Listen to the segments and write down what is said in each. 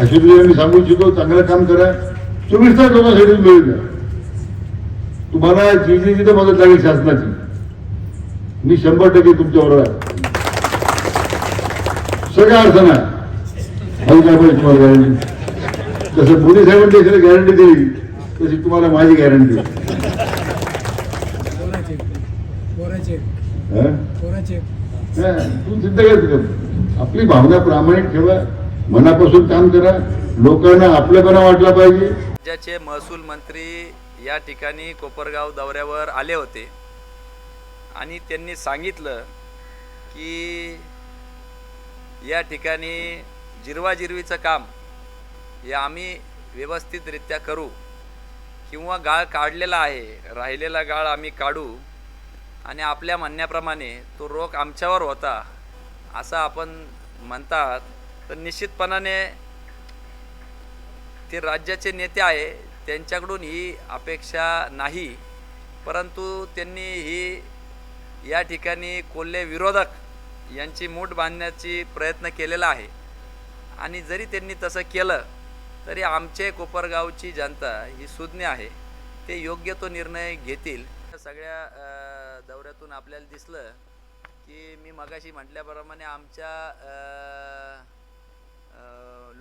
अश्विनी मी सांगू इच्छितो चांगलं काम करा. चोवीस तास लोकांसाठी मिळून द्या. तुम्हाला जी जी जिथं मदत लागेल शासनाची. मी शंभर टक्के तुमच्याबरोबर आहे. सगळ्या अडचण आहे पाहिजे तुम्हाला गॅरंटी तसं मोदी साहेबांनी देशाला गॅरंटी दिली तशी तुम्हाला माझी गॅरंटी तू सिद्ध कर आपली भावना प्रामाणिक ठेवा. मनापासून काम करा. लोकांना आपल्यापणा वाटला पाहिजे. राज्याचे महसूल मंत्री या ठिकाणी कोपरगाव दौऱ्यावर आले होते. आणि त्यांनी सांगितलं की या ठिकाणी जिरवाजिरवीचं काम हे आम्ही व्यवस्थितरित्या करू. किंवा गाळ काढलेला आहे राहिलेला गाळ आम्ही काढू. आणि आपल्या म्हणण्याप्रमाणे तो रोग आमच्यावर होता असं आपण म्हणतात. तर निश्चितपणाने ते राज्याचे नेते आहे त्यांच्याकडून ही अपेक्षा नाही. परंतु त्यांनी ही या ठिकाणी कोल्हे विरोधक यांची मूठ बांधण्याची प्रयत्न केलेला आहे. आणि जरी त्यांनी तसं केलं तरी आमचे कोपरगावची जनता ही सुज्ञ आहे. ते योग्य तो निर्णय घेतील. सगळ्या दौऱ्यातून आपल्याला दिसलं की मी मगाशी म्हटल्याप्रमाणे आमच्या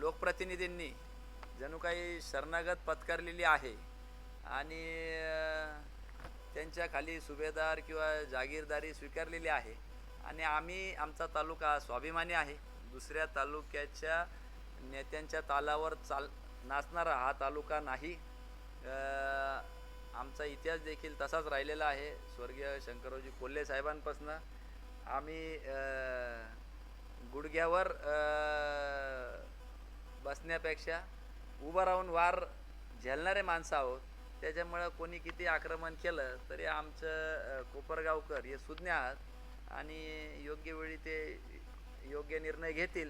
लोकप्रतिनिधींनी जणू काही शरणागत पत्करलेली आहे आणि त्यांच्याखाली त्यांच्या खाली सुभेदार किंवा जागीरदारी स्वीकारलेली आहे. आणि आम्ही आमचा तालुका स्वाभिमानी आहे. दुसऱ्या तालुक्याच्या नेत्यांच्या तालावर चाल नाचणारा हा तालुका नाही. आमचा इतिहास देखील तसाच राहिलेला आहे. स्वर्गीय शंकररावजी कोल्हे साहेबांपासनं आम्ही गुडघ्यावर बसण्यापेक्षा उभं राहून वार झेलणारे माणसं आहोत. त्याच्यामुळं कोणी किती आक्रमण केलं तरी आमचं कोपरगावकर हे सुज्ञ आहात आणि योग्य वेळी ते योग्य निर्णय घेतील.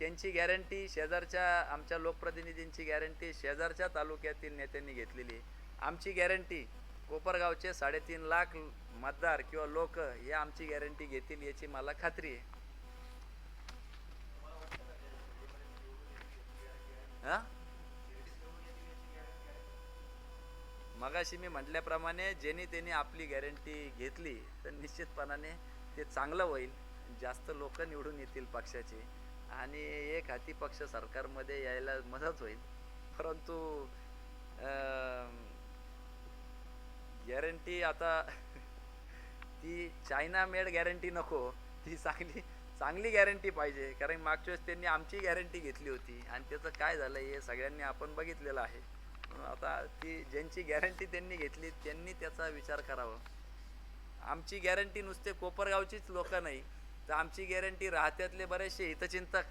त्यांची गॅरंटी शेजारच्या आमच्या लोकप्रतिनिधींची गॅरंटी शेजारच्या तालुक्यातील नेत्यांनी घेतलेली आहे. आमची गॅरंटी कोपरगावचे साडेतीन लाख मतदार किंवा लोक हे आमची गॅरंटी घेतील याची मला खात्री आहे. मगाशी मी म्हटल्याप्रमाणे ज्यांनी त्यांनी आपली गॅरंटी घेतली तर निश्चितपणाने ते चांगलं होईल. जास्त लोक निवडून येतील पक्षाचे. आणि एक हाती पक्ष सरकारमध्ये यायला मदत होईल. परंतु गॅरंटी आता ती चायना मेड गॅरंटी नको. ती चांगली चांगली गॅरंटी पाहिजे. कारण मागच्या वेळेस त्यांनी आमची गॅरंटी घेतली होती. आणि त्याचं काय झालं हे सगळ्यांनी आपण बघितलेलं आहे. आता ती ज्यांची गॅरंटी त्यांनी घेतली त्यांनी त्याचा विचार करावा. आमची गॅरंटी नुसते कोपरगावचीच लोक नाही तर आमची गॅरंटी राहत्यातले बरेचसे हितचिंतक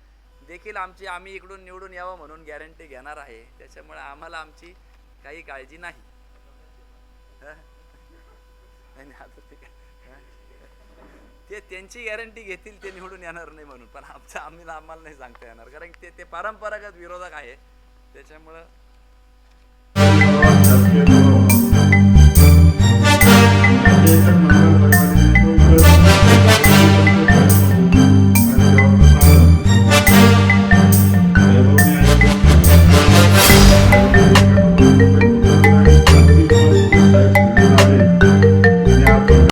देखील आमची आम्ही इकडून निवडून यावं म्हणून गॅरंटी घेणार आहे. त्याच्यामुळे आम्हाला आमची काही काळजी नाही. आता ते ते त्यांची गॅरंटी घेतील ते निवडून येणार नाही म्हणून. पण आमचं आम्ही आम्हाला नाही सांगता येणार कारण ते ते परंपरागत विरोधक आहे. त्याच्यामुळं Thank you.